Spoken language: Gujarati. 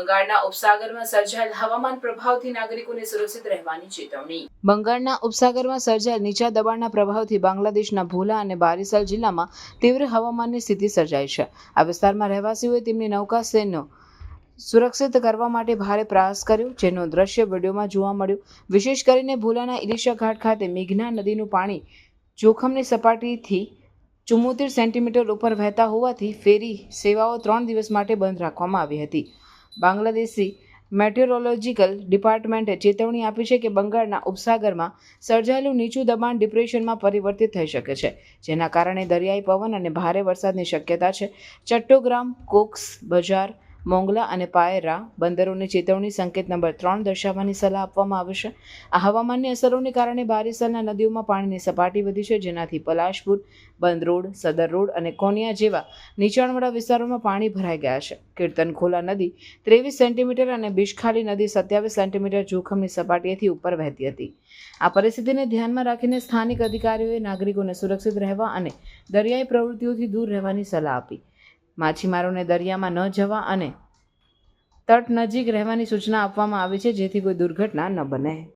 બંગાળના ઉપસાગરમાં સર્જાયેલ હવામાન પ્રભાવથી નાગરિકોને સુરક્ષિત રહેવાની ચેતવણી. બંગાળના ઉપસાગરમાં સર્જાયેલ નીચા દબાણના પ્રભાવથી બાંગ્લાદેશના ભોલા અને બારિસલ જિલ્લામાં તીવ્ર હવામાનની સ્થિતિ સર્જાઈ છે. આ વિસ્તારમાં રહેવાસીઓએ તેમની નૌકા સેનો સુરક્ષિત કરવા માટે ભારે પ્રયાસ કર્યો, જેનો દ્રશ્ય વિડીયોમાં જોવા મળ્યું. વિશેષ કરીને ભોલાના ઇલિશા ઘાટ ખાતે મેઘના નદીનું પાણી જોખમની સપાટીથી ચુમ્મોતેર સેન્ટીમીટર ઉપર વહેતા હોવાથી ફેરી સેવાઓ ત્રણ દિવસ માટે બંધ રાખવામાં આવી હતી. બાંગ્લાદેશી મેટેરોલોજીકલ ડિપાર્ટમેન્ટે ચેતવણી આપી છે કે બંગાળના ઉપસાગરમાં સર્જાયેલું નીચું દબાણ ડિપ્રેશનમાં પરિવર્તિત થઈ શકે છે, જેના કારણે દરિયાઈ પવન અને ભારે વરસાદની શક્યતા છે. ચટ્ટોગ્રામ, કોક્સ બજાર મોંગલા અને પાયરા બંદરોને ચેતવણી સંકેત નંબર ત્રણ દર્શાવવાની સલાહ આપવામાં આવશે આ હવામાનની અસરોને કારણે બારીસલના નદીઓમાં પાણીની સપાટી વધી છે, જેનાથી પલાશપુર, બંદરોડ, સદર રોડ અને કોનિયા જેવા નીચાણવાળા વિસ્તારોમાં પાણી ભરાઈ ગયા છે. કીર્તનખોલા નદી ત્રેવીસ સેન્ટીમીટર અને બિશખાલી નદી સત્યાવીસ સેન્ટીમીટર જોખમની સપાટીએથી ઉપર વહેતી હતી. આ પરિસ્થિતિને ધ્યાનમાં રાખીને સ્થાનિક અધિકારીઓએ નાગરિકોને સુરક્ષિત રહેવા અને દરિયાઈ પ્રવૃત્તિઓથી દૂર રહેવાની સલાહ આપી. માછીમારોને દરિયામાં ન જવા અને તટ નજીક રહેવાની સૂચના આપવામાં આવી છે જેથી કોઈ દુર્ઘટના ન બને.